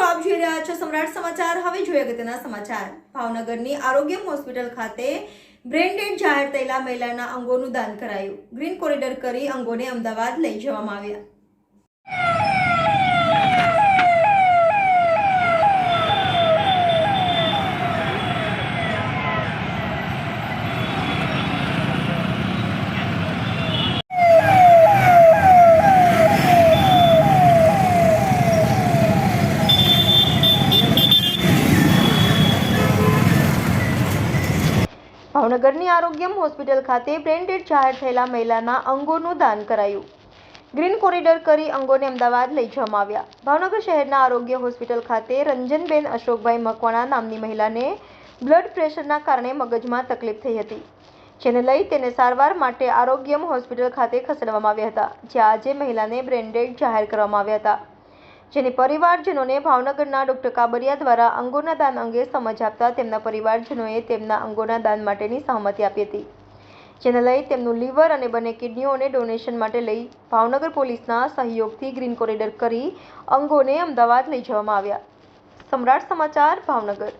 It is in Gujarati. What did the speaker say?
મિત્રો, આપ જોઈ રહ્યા છો સમ્રાટ સમાચાર. હવે જોઈએ અગત્યના સમાચાર. ભાવનગરની આરોગ્ય હોસ્પિટલ ખાતે બ્રેન્ડેડ જાહેર થયેલા મહિલાના અંગોનું દાન કરાયું. ગ્રીન કોરિડોર કરી અંગોને અમદાવાદ લઈ જવામાં આવ્યા. ભાવનગરની આરોગ્યમ હોસ્પિટલ ખાતે બ્રેન્ડેડ જાહેર થયેલા મહિલાના અંગોનું દાન કરાયું. ગ્રીન કોરિડોર કરી અંગોને અમદાવાદ લઈ જવામાં આવ્યા. ભાવનગર શહેરના આરોગ્ય હોસ્પિટલ ખાતે રંજનબેન અશોકભાઈ મકવાણા નામની મહિલાને બ્લડ પ્રેશરના કારણે મગજમાં તકલીફ થઈ હતી, જેને લઈ તેને સારવાર માટે આરોગ્યમ હોસ્પિટલ ખાતે ખસેડવામાં આવ્યા હતા, જ્યાં આજે મહિલાને બ્રેન્ડેડ જાહેર કરવામાં આવ્યા હતા. જેની પરિવારજનોને ભાવનગરના ડોક્ટર કાબરિયા દ્વારા અંગોના દાન અંગે સમજ આપતા તેમના પરિવારજનોએ તેમના અંગોના દાન માટેની સહમતિ આપી હતી. જેને લઈ તેમનું લીવર અને બંને કિડનીઓને ડોનેશન માટે લઈ ભાવનગર પોલીસના સહયોગથી ગ્રીન કોરિડોર કરી અંગોને અમદાવાદ લઈ જવામાં આવ્યા. સમ્રાટ સમાચાર ભાવનગર.